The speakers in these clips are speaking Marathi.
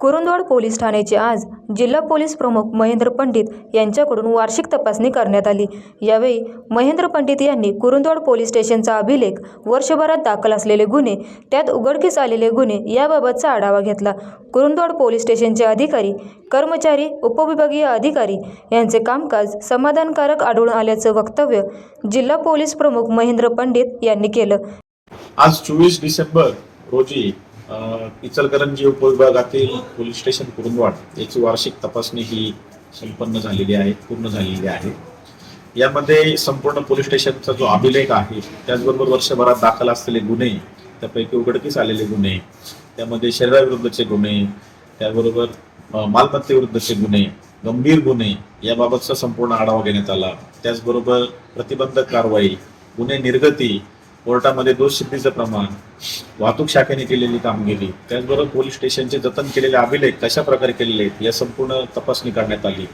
कुरुंदवाड पोलीस ठाण्याचे आज जिल्हा पोलीस प्रमुख महेंद्र पंडित यांच्याकडून वार्षिक तपासणी करण्यात आली. यावेळी महेंद्र पंडित यांनी कुरुंदवाड पोलीस स्टेशनचा अभिलेख वर्षभरात दाखल असलेले गुन्हे त्यात उघडकीस आलेले गुन्हे याबाबतचा आढावा घेतला. कुरुंदवाड पोलीस स्टेशनचे अधिकारी कर्मचारी उपविभागीय अधिकारी यांचे कामकाज समाधानकारक आढळून आल्याचं वक्तव्य जिल्हा पोलीस प्रमुख महेंद्र पंडित यांनी केलं. आज चोवीस डिसेंबर रोजी इचलकरंजी उपविभागातील पोलीस स्टेशन कुरुंदवाड याची वार्षिक तपासणी ही संपन्न झालेली आहे पूर्ण झालेली आहे. यामध्ये संपूर्ण पोलीस स्टेशनचा जो अभिलेख आहे त्याचबरोबर वर्षभरात दाखल असलेले गुन्हे त्यापैकी उघडकीस आलेले गुन्हे त्यामध्ये शरीराविरुद्धचे गुन्हे त्याबरोबर मालमत्तेविरुद्धचे गुन्हे गंभीर गुन्हे याबाबतचा संपूर्ण आढावा घेण्यात आला. त्याचबरोबर प्रतिबंधक कारवाई गुन्हे निर्गती कोर्टामध्ये दोष सिद्धीचं प्रमाण वाहतूक शाखेने केलेली कामगिरी त्याचबरोबर पोलीस स्टेशनचे जतन केलेले अभिलेख कशा प्रकारे केलेले आहेत या संपूर्ण तपासणी करण्यात आली.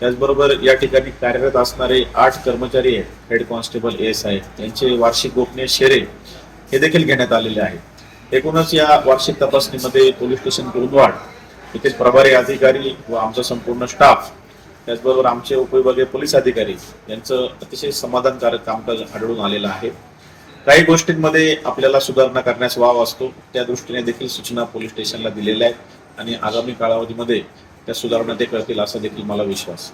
त्याचबरोबर या ठिकाणी कार्यरत असणारे आठ कर्मचारी आहेत हेड कॉन्स्टेबल एस आय त्यांचे वार्षिक गोपनीय शेरे हे देखील घेण्यात आलेले आहेत. एकूणच या वार्षिक तपासणीमध्ये पोलीस स्टेशन कुरुंदवाड येथे प्रभारी अधिकारी व आमचा संपूर्ण स्टाफ त्याचबरोबर आमचे उपविभागीय पोलीस अधिकारी यांचं अतिशय समाधानकारक कामकाज आढळून आलेलं आहे. काही गोष्टींमध्ये आपल्याला सुधारणा करण्यास वाव असतो. त्या दृष्टीने देखील सूचना पोलीस स्टेशनला दिलेल्या आहेत आणि आगामी कालावधीमध्ये त्या सुधारणा ते कळतील असा देखील मला विश्वास